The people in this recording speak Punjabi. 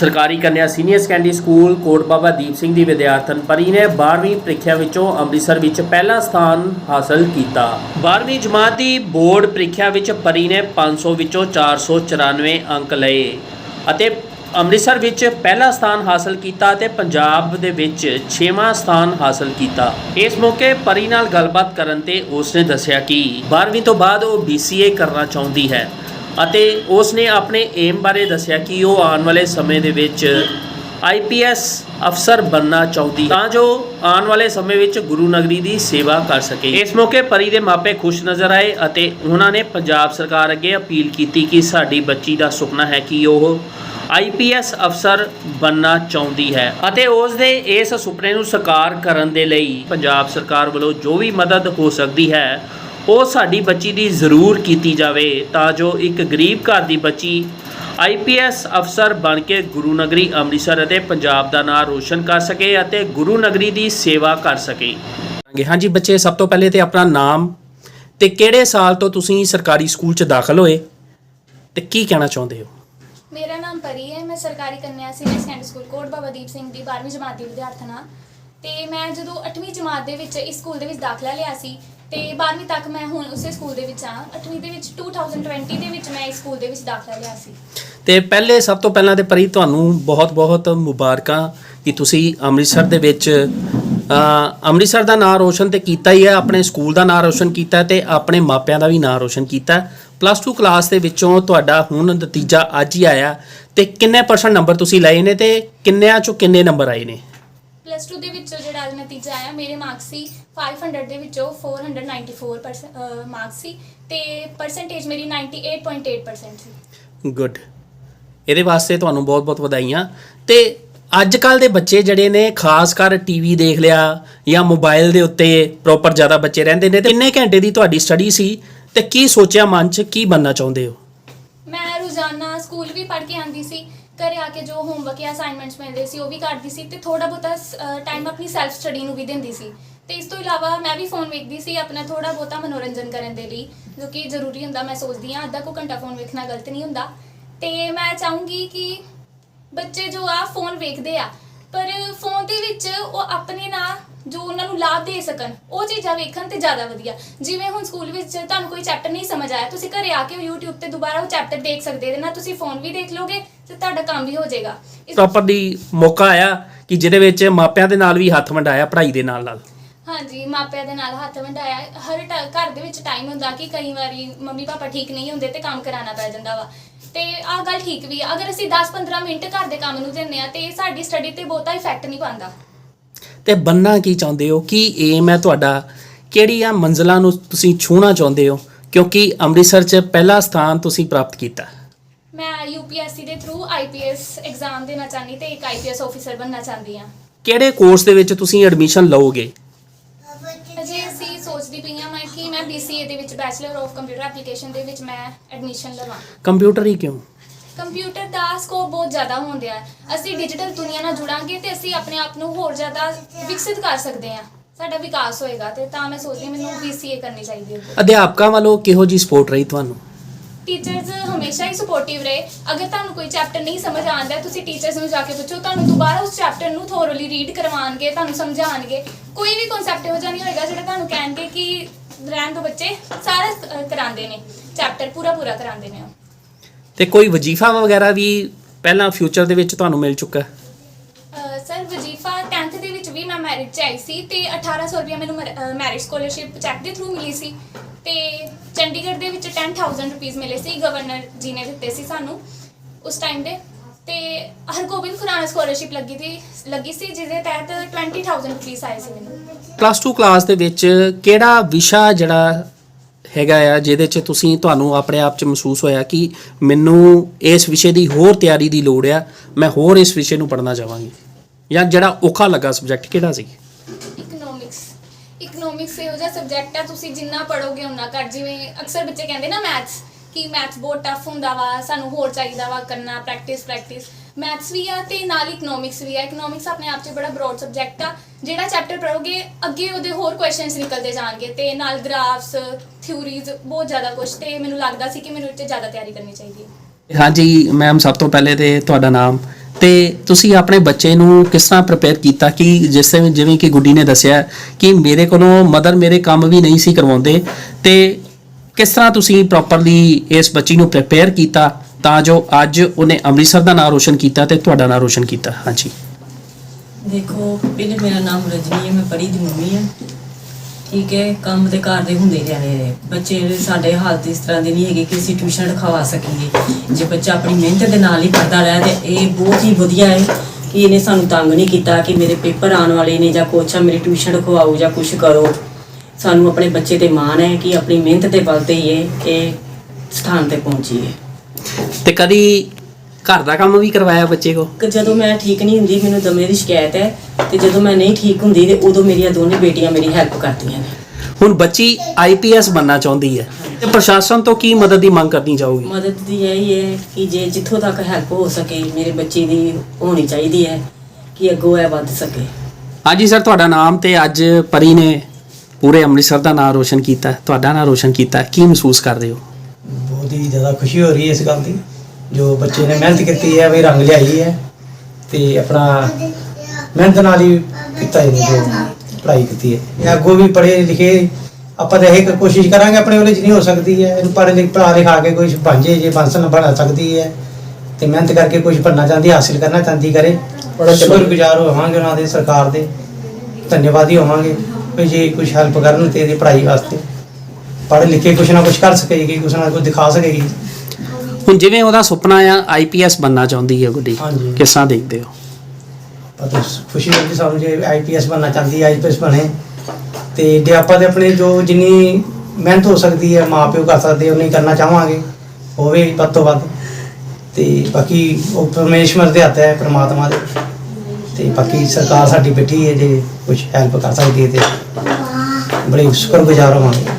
ਸਰਕਾਰੀ ਕੰਨਿਆ senior secondary school Kot Baba Deep Singh ਦੀ ਵਿਦਿਆਰਥਣ ਪਰੀ ਨੇ 12ਵੀਂ ਪ੍ਰੀਖਿਆ ਵਿੱਚੋਂ ਅੰਮ੍ਰਿਤਸਰ ਵਿੱਚ ਪਹਿਲਾ ਸਥਾਨ ਹਾਸਲ ਕੀਤਾ। 12ਵੀਂ ਜਮਾਤ ਦੀ ਬੋਰਡ ਪ੍ਰੀਖਿਆ ਵਿੱਚ ਪਰੀ ਨੇ 500 ਵਿੱਚੋਂ 494 ਅੰਕ ਲਏ ਅਤੇ ਅੰਮ੍ਰਿਤਸਰ ਵਿੱਚ ਪਹਿਲਾ ਸਥਾਨ ਹਾਸਲ ਕੀਤਾ ਅਤੇ ਪੰਜਾਬ ਦੇ ਵਿੱਚ 6ਵਾਂ ਸਥਾਨ ਹਾਸਲ ਕੀਤਾ। ਇਸ ਮੌਕੇ ਪਰੀ ਨਾਲ ਗੱਲਬਾਤ ਕਰਨ ਤੇ ਉਸ ਨੇ ਦੱਸਿਆ ਕਿ 12ਵੀਂ ਤੋਂ ਬਾਅਦ ਉਹ BCA ਕਰਨਾ ਚਾਹੁੰਦੀ ਹੈ। ਅਤੇ ਉਸ ਨੇ ਆਪਣੇ ਏਮ ਬਾਰੇ ਦੱਸਿਆ ਕਿ ਉਹ ਆਉਣ ਵਾਲੇ ਸਮੇਂ ਦੇ ਵਿੱਚ ਆਈਪੀਐਸ ਅਫਸਰ ਬੰਨਣਾ ਚਾਹੁੰਦੀ ਤਾਂ ਜੋ ਆਉਣ ਵਾਲੇ ਸਮੇਂ ਵਿੱਚ ਗੁਰੂ ਨਗਰੀ ਦੀ ਸੇਵਾ ਕਰ ਸਕੇ। ਇਸ ਮੌਕੇ ਪਰੀ ਦੇ ਮਾਪੇ ਖੁਸ਼ ਨਜ਼ਰ ਆਏ ਅਤੇ ਉਹਨਾਂ ਨੇ ਪੰਜਾਬ ਸਰਕਾਰ ਅੱਗੇ ਅਪੀਲ ਕੀਤੀ ਕਿ ਸਾਡੀ ਬੱਚੀ ਦਾ ਸੁਪਨਾ ਹੈ ਕਿ ਉਹ ਆਈਪੀਐਸ ਅਫਸਰ ਬੰਨਣਾ ਚਾਹੁੰਦੀ ਹੈ ਅਤੇ ਉਸ ਦੇ ਇਸ ਸੁਪਨੇ ਨੂੰ ਸਾਕਾਰ ਕਰਨ ਦੇ ਲਈ ਪੰਜਾਬ ਸਰਕਾਰ ਵੱਲੋਂ ਜੋ ਵੀ ਮਦਦ ਹੋ ਸਕਦੀ ਹੈ ਉਹ ਸਾਡੀ ਬੱਚੀ ਦੀ ਜ਼ਰੂਰ ਕੀਤੀ ਜਾਵੇ ਤਾਂ ਜੋ ਇੱਕ ਗਰੀਬ ਘਰ ਦੀ ਬੱਚੀ ਆਈਪੀਐਸ ਅਫਸਰ ਬਣ ਕੇ ਗੁਰੂ ਨਗਰੀ ਅੰਮ੍ਰਿਤਸਰ ਅਤੇ ਪੰਜਾਬ ਦਾ ਨਾਮ ਰੋਸ਼ਨ ਕਰ ਸਕੇ ਅਤੇ ਗੁਰੂ ਨਗਰੀ ਦੀ ਸੇਵਾ ਕਰ ਸਕੇ। ਹਾਂਜੀ ਬੱਚੇ ਸਭ ਤੋਂ ਪਹਿਲੇ ਤੇ ਆਪਣਾ ਨਾਮ ਤੇ ਕਿਹੜੇ ਸਾਲ ਤੋਂ ਤੁਸੀਂ ਸਰਕਾਰੀ ਸਕੂਲ 'ਚ ਦਾਖਲ ਹੋਏ ਤੇ ਕੀ ਕਹਿਣਾ ਚਾਹੁੰਦੇ ਹੋ? ਮੇਰਾ ਨਾਮ ਪਰੀ ਹੈ ਮੈਂ ਸਰਕਾਰੀ ਕੰਨਿਆ senior secondary school Kot Baba Deep Singh ਦੀ 12ਵੀਂ ਜਮਾਤ ਦੀ ਵਿਦਿਆਰਥਣ ਹਾਂ। ਤੇ ਮੈਂ ਜਦੋਂ 8ਵੀਂ ਜਮਾਤ ਦੇ ਵਿੱਚ ਇਸ ਸਕੂਲ ਦੇ ਵਿੱਚ ਦਾਖਲਾ ਲਿਆ ਸੀ ਤੇ 12ਵੀਂ ਤੱਕ ਮੈਂ ਹੁਣ ਉਸੇ ਸਕੂਲ ਦੇ ਵਿੱਚ ਹਾਂ। 8ਵੀਂ ਦੇ ਵਿੱਚ 2020 ਦੇ ਵਿੱਚ ਮੈਂ ਇਸ ਸਕੂਲ ਦੇ ਵਿੱਚ ਦਾਖਲਾ ਲਿਆ ਸੀ। ਤੇ ਪਹਿਲੇ ਸਭ ਤੋਂ ਪਹਿਲਾਂ ਤੇ ਪਰੀ ਤੁਹਾਨੂੰ ਬਹੁਤ-ਬਹੁਤ ਮੁਬਾਰਕਾਂ ਕਿ ਤੁਸੀਂ ਅੰਮ੍ਰਿਤਸਰ ਦੇ ਵਿੱਚ ਅੰਮ੍ਰਿਤਸਰ ਦਾ ਨਾਮ ਰੋਸ਼ਨ ਤੇ ਕੀਤਾ ਹੀ ਹੈ, ਆਪਣੇ ਸਕੂਲ ਦਾ ਨਾਮ ਰੋਸ਼ਨ ਕੀਤਾ ਹੈ ਤੇ ਆਪਣੇ ਮਾਪਿਆਂ ਦਾ ਵੀ ਨਾਮ ਰੋਸ਼ਨ ਕੀਤਾ ਪਲੱਸ 2 ਕਲਾਸ ਦੇ ਵਿੱਚੋਂ ਤੁਹਾਡਾ ਹੁਣ ਨਤੀਜਾ ਅੱਜ ਹੀ ਆਇਆ ਤੇ ਕਿੰਨੇ ਪਰਸੈਂਟ ਨੰਬਰ ਤੁਸੀਂ ਲਏ ਨੇ ਤੇ ਕਿੰਨਿਆਂ ਚੋਂ ਕਿੰਨੇ ਨੰਬਰ ਆਏ ਨੇ? ਪਲੱਸ 2 ਦੇ ਵਿੱਚੋਂ ਜਿਹੜਾ ਨਤੀਜਾ ਆਇਆ ਮੇਰੇ ਮਾਰਕਸ ਸੀ 500 ਦੇ ਵਿੱਚੋਂ 494 ਮਾਰਕਸ ਸੀ ਤੇ ਪਰਸੈਂਟੇਜ ਮੇਰੀ 98.8% ਸੀ। ਗੁੱਡ ਇਹਦੇ ਵਾਸਤੇ ਤੁਹਾਨੂੰ ਬਹੁਤ-ਬਹੁਤ ਵਧਾਈਆਂ। ਤੇ ਅੱਜ ਕੱਲ ਦੇ ਬੱਚੇ ਜਿਹੜੇ ਨੇ ਖਾਸ ਕਰ ਟੀਵੀ ਦੇਖ ਲਿਆ ਜਾਂ ਮੋਬਾਈਲ ਦੇ ਉੱਤੇ ਪ੍ਰੋਪਰ ਜ਼ਿਆਦਾ ਬੱਚੇ ਰਹਿੰਦੇ ਨੇ ਤੇ ਕਿੰਨੇ ਘੰਟੇ ਦੀ ਤੁਹਾਡੀ ਸਟੱਡੀ ਸੀ ਤੇ ਕੀ ਸੋਚਿਆ ਮਨ 'ਚ ਕੀ ਬੰਨਣਾ ਚਾਹੁੰਦੇ ਹੋ? ਮੈਂ ਰੋਜ਼ਾਨਾ ਸਕੂਲ ਵੀ ਪੜ੍ਹ ਕੇ ਆਂਦੀ ਸੀ। ਘਰੇ ਆ ਕੇ ਜੋ ਹੋਮਵਰਕ ਜਾਂ ਅਸਾਈਨਮੈਂਟਸ ਮਿਲਦੇ ਸੀ, ਉਹ ਵੀ ਕਰਦੀ ਸੀ ਤੇ ਥੋੜਾ ਬਹੁਤਾ ਟਾਈਮ ਆਪਣੀ ਸੈਲਫ ਸਟੱਡੀ ਨੂੰ ਵੀ ਦਿੰਦੀ ਸੀ। ਤੇ ਇਸ ਤੋਂ ਇਲਾਵਾ ਮੈਂ ਵੀ ਫੋਨ ਵੇਖਦੀ ਸੀ ਆਪਣਾ ਥੋੜਾ ਬਹੁਤਾ ਮਨੋਰੰਜਨ ਕਰਨ ਦੇ ਲਈ, ਜੋ ਕਿ ਜ਼ਰੂਰੀ ਹੁੰਦਾ, ਮੈਂ ਸੋਚਦੀ ਹਾਂ, ਅੱਧਾ ਕੋ ਘੰਟਾ ਫੋਨ ਵੇਖਣਾ ਗਲਤ ਨਹੀਂ ਹੁੰਦਾ। ਤੇ ਮੈਂ ਚਾਹੂੰਗੀ ਕਿ ਬੱਚੇ ਜੋ ਆ ਫੋਨ ਵੇਖਦੇ ਆ, ਪਰ ਫੋਨ ਦੇ ਵਿੱਚ ਉਹ ਆਪਣੇ ਨਾਲ ਜੋ ਉਹਨਾਂ ਨੂੰ ਲਾਭ ਦੇ ਸਕਣ, ਉਹ ਚੀਜ਼ਾਂ ਵੇਖਣ ਤੇ ਜ਼ਿਆਦਾ ਵਧੀਆ। ਜਿਵੇਂ ਹੁਣ ਸਕੂਲ ਵਿੱਚ ਤੁਹਾਨੂੰ ਕੋਈ ਚੈਪਟਰ ਨਹੀਂ ਸਮਝ ਆਇਆ, ਤੁਸੀਂ ਘਰੇ ਆ ਕੇ YouTube ਤੇ ਦੁਬਾਰਾ ਉਹ ਚੈਪਟਰ ਦੇਖ ਸਕਦੇ ਹੋ, ਨਾ ਤੁਸੀਂ ਫੋਨ ਵੀ ਦੇਖ ਲੋਗੇ ਤੇ ਤੁਹਾਡਾ ਕੰਮ ਵੀ ਹੋ ਜਾਏਗਾ। ਇਸ- ਪ੍ਰੋਪਰ ਦੀ ਮੌਕਾ ਆਇਆ ਕਿ ਜਿਹਦੇ ਵਿੱਚ ਮਾਪਿਆਂ ਦੇ ਨਾਲ ਵੀ ਹੱਥ ਵੰਡਾਇਆ ਪੜ੍ਹਾਈ ਦੇ ਨਾਲ ਨਾਲ ਹਾਂਜੀ ਮਾਪਿਆਂ ਦੇ ਨਾਲ ਹੱਥ ਵੰਡਾਇਆ। ਹਰ ਟ- ਘਰ ਦੇ ਵਿੱਚ ਟਾਈਮ ਹੁੰਦਾ ਕਿ ਕਈ ਵਾਰੀ ਮੰਮੀ ਪਾਪਾ ਠੀਕ ਨਹੀਂ ਹੁੰਦੇ ਤੇ ਕੰਮ ਕਰਾਉਣਾ ਪੈ ਜਾਂਦਾ ਵਾ। ਤੇ ਆਹ ਗੱਲ ਠੀਕ ਵੀ ਆ। ਅਗਰ ਅਸੀਂ 10-15 ਮਿੰਟ ਘਰ ਦੇ ਕੰਮ ਨੂੰ ਦਿੰਨੇ ਆ ਤੇ ਸਾਡੀ ਸਟੱਡੀ ਤੇ ਬਹੁਤਾ ਇਫੈਕਟ ਨਹੀਂ ਪਾਉਂਦਾ। ਤੇ ਬੰਨਾ ਕੀ ਚਾਹੁੰਦੇ ਹੋ? ਕੀ ਏਮ ਹੈ ਤੁਹਾਡਾ? ਕਿਹੜੀਆਂ ਮੰਜ਼ਲਾਂ ਨੂੰ ਤੁਸੀਂ ਛੂਹਣਾ ਚਾਹੁੰਦੇ ਹੋ? ਕਿਉਂਕਿ ਅੰਮ੍ਰਿਤਸਰ 'ਚ ਪਹਿਲਾ ਸਥਾਨ ਤੁਸੀਂ ਪ੍ਰਾਪਤ ਕੀਤਾ। ਮੈਂ UPSC ਦੇ ਥਰੂ IPS ਐਗਜ਼ਾਮ ਦੇਣਾ ਚਾਹੁੰਦੀ ਤੇ ਇੱਕ IPS ਆਫੀਸਰ ਬਣਨਾ ਚਾਹੁੰਦੀ ਹਾਂ। ਕਿਹੜੇ ਕੋਰਸ ਦੇ ਵਿੱਚ ਤੁਸੀਂ ਐਡਮਿਸ਼ਨ ਲਓਗੇ? ਅਜੇ ਅਸੀਂ ਸੋਚਦੀ ਪਈ ਹਾਂ ਮੈਂ ਕਿ ਮੈਂ BCA ਦੇ ਵਿੱਚ ਬੈਚਲਰ ਆਫ ਕੰਪਿਊਟਰ ਐਪਲੀਕੇਸ਼ਨ ਦੇ ਵਿੱਚ ਮੈਂ ਐਡਮਿਸ਼ਨ ਲਵਾਂ। ਕੰਪਿਊਟਰ ਹੀ ਕਿਉਂ? ਕੰਪਿਊਟਰ ਦਾ ਸਕੋਪ ਬਹੁਤ ਜ਼ਿਆਦਾ ਹੁੰਦਿਆ ਹੈ। ਅਸੀਂ ਡਿਜੀਟਲ ਦੁਨੀਆ ਨਾਲ ਜੁੜਾਂਗੇ ਤੇ ਅਸੀਂ ਆਪਣੇ ਆਪ ਨੂੰ ਹੋਰ ਜ਼ਿਆਦਾ ਵਿਕਸਿਤ ਕਰ ਸਕਦੇ ਹਾਂ। ਸਾਡਾ ਵਿਕਾਸ ਹੋਏਗਾ ਤੇ ਤਾਂ ਮੈਂ ਸੋਚਦੀ ਹਾਂ ਮੈਨੂੰ BCA ਕਰਨੀ ਚਾਹੀਦੀ ਹੈ। ਅਧਿਆਪਕਾਂ ਵੱਲੋਂ ਕਿਹੋ ਜੀ ਸਪੋਰਟ ਰਹੀ ਤੁਹਾਨੂੰ? ਟੀਚਰਸ ਹਮੇਸ਼ਾ ਹੀ ਸਪੋਰਟਿਵ ਰਹੇ। ਅਗਰ ਤੁਹਾਨੂੰ ਕੋਈ ਚੈਪਟਰ ਨਹੀਂ ਸਮਝ ਆਉਂਦਾ ਤੁਸੀਂ ਟੀਚਰਸ ਨੂੰ ਜਾ ਕੇ ਪੁੱਛੋ ਤੁਹਾਨੂੰ ਦੁਬਾਰਾ ਉਸ ਚੈਪਟਰ ਨੂੰ ਥੋਰਲੀ ਰੀਡ ਕਰਵਾਉਣਗੇ ਤੁਹਾਨੂੰ ਸਮਝਾਉਣਗੇ। ਕੋਈ ਵੀ ਕਨਸੈਪਟ ਇਹੋ ਜਿਹਾ ਨਹੀਂ ਹੋਏਗਾ ਜਿਹੜਾ ਤੁਹਾਨੂੰ ਕਹਿਣਗੇ ਕਿ ਰਹਿਣ ਦੋ ਬੱਚੇ ਸਾਰਾ ਕਰਾਉਂਦੇ ਨੇ। ਚੈਪਟਰ ਪੂਰਾ ਪੂਰਾ ਕਰਾਉਂਦੇ ਨੇ ਉਹ। ਤੇ ਕੋਈ ਵਜ਼ੀਫਾ ਵਗੈਰਾ ਵੀ ਪਹਿਲਾਂ ਫਿਊਚਰ ਦੇ ਵਿੱਚ ਤੁਹਾਨੂੰ ਮਿਲ ਚੁੱਕਾ? ਹੈ? ਅਹ ਸਰ ਵਜ਼ੀਫਾ 10th ਦੇ ਵਿੱਚ ਵੀ ਮੈਂ ਮੈਰਿਟ ਚ ਆਈ ਸੀ ਤੇ 1800 ਰੁਪਏ ਮੈਨੂੰ ਮੈਰਿਟ ਸਕਾਲਰਸ਼ਿਪ ਚੈੱਕ ਦੇ ਥਰੂ ਮਿਲੀ ਸੀ। ਤੇ ਚੰਡੀਗੜ੍ਹ ਦੇ ਵਿੱਚ 10000 ਰੁਪਏ ਮਿਲੇ ਸੀ ਗਵਰਨਰ ਜੀ ਨੇ ਦਿੱਤੇ ਸੀ ਸਾਨੂੰ ਉਸ ਟਾਈਮ ਦੇ। ਤੇ ਹਰਗੋਬਿੰਦ ਖੁਰਾਨਾ ਸਕਾਲਰਸ਼ਿਪ ਲੱਗੀ ਸੀ ਲੱਗੀ ਸੀ, ਜਿਹਦੇ ਤਹਿਤ 20000 ਰੁਪਏ ਆਏ ਸੀ ਮੈਨੂੰ। ਪਲੱਸ 2 ਕਲਾਸ ਦੇ ਵਿੱਚ ਕਿਹੜਾ ਵਿਸ਼ਾ ਜਿਹੜਾ ਹੈਗਾ ਆ, ਜਿਹਦੇ 'ਚ ਤੁਸੀਂ ਤੁਹਾਨੂੰ ਆਪਣੇ ਆਪ 'ਚ ਮਹਿਸੂਸ ਹੋਇਆ ਕਿ ਮੈਨੂੰ ਇਸ ਵਿਸ਼ੇ ਦੀ ਹੋਰ ਤਿਆਰੀ ਦੀ ਲੋੜ ਆ, ਮੈਂ ਹੋਰ ਇਸ ਵਿਸ਼ੇ ਨੂੰ ਪੜ੍ਹਨਾ ਚਾਹਾਂਗੀ? ਜਾਂ ਜਿਹੜਾ ਔਖਾ ਲੱਗਾ ਸਬਜੈਕਟ ਕਿਹੜਾ ਸੀ? ਇਕਨੋਮਿਕਸ ਇਹੋ ਜਿਹਾ ਸਬਜੈਕਟ ਆ, ਤੁਸੀਂ ਜਿੰਨਾ ਪੜੋਗੇ ਉਨਾ ਘੱਟ ਜਿਵੇਂ ਅਕਸਰ ਬੱਚੇ ਕਹਿੰਦੇ ਨਾ ਮੈਥਸ ਕਿ ਮੈਥਸ ਬਹੁਤ ਟਫ ਹੁੰਦਾ ਵਾ, ਸਾਨੂੰ ਹੋਰ ਚਾਹੀਦਾ ਵਾ ਕਰਨਾ ਪ੍ਰੈਕਟਿਸ ਪ੍ਰੈਕਟਿਸ ਮੈਥਸ ਵੀ ਆ ਤੇ ਨਾਲ ਇਕਨੋਮਿਕਸ ਵੀ ਆ। ਇਕਨੋਮਿਕਸ ਆਪਣੇ ਆਪ 'ਚ ਬੜਾ ਬ੍ਰੌਡ ਸਬਜੈਕਟ ਆ। ਜਿਹੜਾ ਚੈਪਟਰ ਪੜੋਗੇ ਅੱਗੇ ਉਹਦੇ ਹੋਰ ਕੁਐਸਚਨਸ ਨਿਕਲਦੇ ਜਾਣਗੇ ਤੇ ਨਾਲ ਗ੍ਰਾਫਸ ਥਿਊਰੀਜ਼ ਬਹੁਤ ਜ਼ਿਆਦਾ ਕੁਝ ਤੇ ਮੈਨੂੰ ਲੱਗਦਾ ਸੀ ਕਿ ਮੈਨੂੰ ਇਹ ਜ਼ਿਆਦਾ ਤਿਆਰੀ ਕਰਨੀ ਚਾਹੀਦੀ ਹੈ। ਹਾਂਜੀ ਮੈਮ ਸਭ ਤੋਂ ਪਹਿਲੇ ਤੇ ਤੁਹਾਡਾ ਨਾਮ? ਤੇ ਤੁਸੀਂ ਆਪਣੇ ਬੱਚੇ ਨੂੰ ਕਿਸ ਤਰ੍ਹਾਂ ਪ੍ਰਪੇਅਰ ਕੀਤਾ ਕਿ ਜਿਸ ਜਿਵੇਂ ਕਿ ਗੁੱਡੀ ਨੇ ਦੱਸਿਆ ਕਿ ਮੇਰੇ ਕੋਲੋਂ ਮਦਰ ਮੇਰੇ ਕੰਮ ਵੀ ਨਹੀਂ ਸੀ ਕਰਵਾਉਂਦੇ ਤੇ ਕਿਸ ਤਰ੍ਹਾਂ ਤੁਸੀਂ ਪ੍ਰੋਪਰਲੀ ਇਸ ਬੱਚੀ ਨੂੰ ਪ੍ਰਿਪੇਅਰ ਕੀਤਾ ਤਾਂ ਜੋ ਅੱਜ ਉਹਨੇ ਅੰਮ੍ਰਿਤਸਰ ਦਾ ਨਾਮ ਰੋਸ਼ਨ ਕੀਤਾ ਤੇ ਤੁਹਾਡਾ ਨਾਮ ਰੋਸ਼ਨ ਕੀਤਾ? ਹਾਂਜੀ। ਦੇਖੋ, ਪਹਿਲੇ ਮੇਰਾ ਨਾਮ ਰਜਨੀ ਹੈ, ਮੈਂ ਪਰੀ ਦੀ ਮੰਮੀ ਹਾਂ। ਠੀਕ ਹੈ, ਕੰਮ ਤੇ ਘਰ ਦੇ ਹੁੰਦੇ ਰਹਿਣੇ ਨੇ। ਬੱਚੇ ਸਾਡੇ ਹਾਲਤ ਇਸ ਤਰ੍ਹਾਂ ਦੇ ਨਹੀਂ ਹੈਗੇ ਕਿ ਅਸੀਂ ਟਿਊਸ਼ਨ ਰਖਵਾ ਸਕੀਏ। ਜੇ ਬੱਚਾ ਆਪਣੀ ਮਿਹਨਤ ਦੇ ਨਾਲ ਹੀ ਪੜਦਾ ਰਿਹਾ ਤੇ ਇਹ ਬਹੁਤ ਹੀ ਵਧੀਆ ਹੈ ਕਿ ਇਹਨੇ ਸਾਨੂੰ ਤੰਗ ਨਹੀਂ ਕੀਤਾ ਕਿ ਮੇਰੇ ਪੇਪਰ ਆਉਣ ਵਾਲੇ ਨੇ ਜਾਂ ਕੁਛ ਆ, ਮੇਰੀ ਟਿਊਸ਼ਨ ਰਖਵਾਓ ਜਾਂ ਕੁਛ ਕਰੋ। ਸਾਨੂੰ ਆਪਣੇ ਬੱਚੇ ਤੇ ਮਾਣ ਹੈ ਕਿ ਆਪਣੀ ਮਿਹਨਤ ਦੇ ਬਲ ਤੇ ਹੀ ਇਹ ਸਥਾਨ ਤੇ ਪਹੁੰਚੀ ਹੈ। ਤੇ ਕਦੀ ਘਰ ਦਾ ਕੰਮ ਵੀ ਕਰਵਾਇਆ ਬੱਚੇ ਕੋ? ਕਿ ਜਦੋਂ ਮੈਂ ਠੀਕ ਨਹੀਂ ਹੁੰਦੀ ਮੈਨੂੰ ਦਮੇ ਦੀ ਸ਼ਿਕਾਇਤ ਹੈ ਤੇ ਜਦੋਂ ਮੈਂ ਨਹੀਂ ਠੀਕ ਹੁੰਦੀ ਤੇ ਉਦੋਂ ਮੇਰੀਆਂ ਦੋਨੇ ਬੇਟੀਆਂ ਮੇਰੀ ਹੈਲਪ ਕਰਦੀਆਂ ਨੇ। ਹੁਣ ਬੱਚੀ ਆਈਪੀਐਸ ਬਣਨਾ ਚਾਹੁੰਦੀ ਹੈ ਤੇ ਪ੍ਰਸ਼ਾਸਨ ਤੋਂ ਕੀ ਮਦਦ ਦੀ ਮੰਗ ਕਰਨੀ ਚਾਹੋਗੀ? ਮਦਦ ਦੀ ਇਹ ਹੈ ਕਿ ਜੇ ਜਿੱਥੋਂ ਤੱਕ ਹੈਲਪ ਹੋ ਸਕੇ ਮੇਰੇ ਬੱਚੇ ਦੀ ਹੋਣੀ ਚਾਹੀਦੀ ਹੈ ਕਿ ਅੱਗੋਂ ਇਹ ਵੱਧ ਸਕੇ। ਹਾਂਜੀ ਸਰ ਤੁਹਾਡਾ ਨਾਮ ਤੇ ਅੱਜ ਪਰੀ ਨੇ ਪੂਰੇ ਅੰਮ੍ਰਿਤਸਰ ਦਾ ਨਾਮ ਰੋਸ਼ਨ ਕੀਤਾ। ਤੁਹਾਡਾ ਨਾਮ ਰੋਸ਼ਨ ਕੀਤਾ। ਕੀ ਮਹਿਸੂਸ ਕਰ ਰਹੇ ਹੋ? ਬਹੁਤ ਹੀ ਜ਼ਿਆਦਾ ਖੁਸ਼ੀ ਹੋ ਰਹੀ ਹੈ ਇਸ ਗੱਲ ਦੀ। ਜੋ ਬੱਚੇ ਨੇ ਮਿਹਨਤ ਕੀਤੀ ਹੈ, ਵੀ ਰੰਗ ਲਿਆਈ ਹੈ ਤੇ ਆਪਣਾ ਮਿਹਨਤ ਨਾਲ ਹੀ ਕੀਤਾ ਇਹਨੇ ਜੋ ਪੜ੍ਹਾਈ ਕੀਤੀ ਹੈ। ਇਹ ਅੱਗੋਂ ਵੀ ਪੜ੍ਹੇ ਲਿਖੇ ਆਪਾਂ ਤਾਂ ਇਹ ਕੋਸ਼ਿਸ਼ ਕਰਾਂਗੇ, ਆਪਣੇ ਵੱਲੋਂ ਜਿੰਨੀ ਹੋ ਸਕਦੀ ਹੈ। ਇਹਨੂੰ ਪੜ੍ਹ ਲਿਖ, ਪੜ੍ਹਾ ਲਿਖਾ ਕੇ ਕੁਝ ਬਣ ਜੇ ਜੇ ਬੰਸਨ ਬਣਾ ਸਕਦੀ ਹੈ ਤੇ ਮਿਹਨਤ ਕਰਕੇ ਕੁਝ ਬਣਨਾ ਚਾਹੁੰਦੀ, ਹਾਸਿਲ ਕਰਨਾ ਚਾਹੁੰਦੀ ਕਰੇ। ਬੜਾ ਸ਼ੁਕਰਗੁਜ਼ਾਰ ਹੋਵਾਂਗੇ ਉਹਨਾਂ ਦੇ, ਸਰਕਾਰ ਦੇ। ਧੰਨਵਾਦੀ ਹੋਵਾਂਗੇ ਵੀ ਜੇ ਕੁਝ ਹੈਲਪ ਕਰਨ ਤੇ ਇਹਦੀ ਪੜ੍ਹਾਈ ਵਾਸਤੇ। ਪੜ੍ਹ ਲਿਖੇ ਕੇ ਕੁਝ ਨਾ ਕੁਝ ਕਰ ਸਕੇਗੀ ਕੁਝ ਨਾ ਕੁਝ ਦਿਖਾ ਸਕੇਗੀ। ਹੁਣ ਜਿਵੇਂ ਉਹਦਾ ਸੁਪਨਾ ਆ ਆਈਪੀਐਸ ਬਣਨਾ ਚਾਹੁੰਦੀ ਹੈ ਗੁੱਡੀ ਹਾਂਜੀ। ਕਿਸ ਦੇਖਦੇ ਹੋ? ਪਰ ਖੁਸ਼ੀ ਹੁੰਦੀ ਸਾਨੂੰ ਜੇ ਆਈਪੀਐਸ ਬਣਨਾ ਚਾਹੁੰਦੀ ਹੈ ਆਈਪੀਐਸ ਬਣੇ। ਤੇ ਜੇ ਆਪਾਂ ਤੇ ਆਪਣੇ ਜੋ ਜਿੰਨੀ ਮਿਹਨਤ ਹੋ ਸਕਦੀ ਹੈ ਮਾਪਿਓ ਕਰ ਸਕਦੇ ਉਨੀ ਕਰਨਾ ਚਾਹਾਂਗੇ ਹੋਵੇ ਵੱਧ ਤੋਂ ਵੱਧ। ਤੇ ਬਾਕੀ ਉਹ ਪਰਮੇਸ਼ਵਰ ਦੇ ਹੱਥ ਹੈ ਪ੍ਰਮਾਤਮਾ ਦੇ। ਤੇ ਬਾਕੀ ਸਰਕਾਰ ਸਾਡੀ ਬੈਠੀ ਹੈ ਜੇ ਕੁਝ ਹੈਲਪ ਕਰ ਸਕਦੀ ਹੈ ਤੇ। ਬੜੇ ਸ਼ੁਕਰਗੁਜ਼ਾਰ ਹੋਵਾਂਗੇ।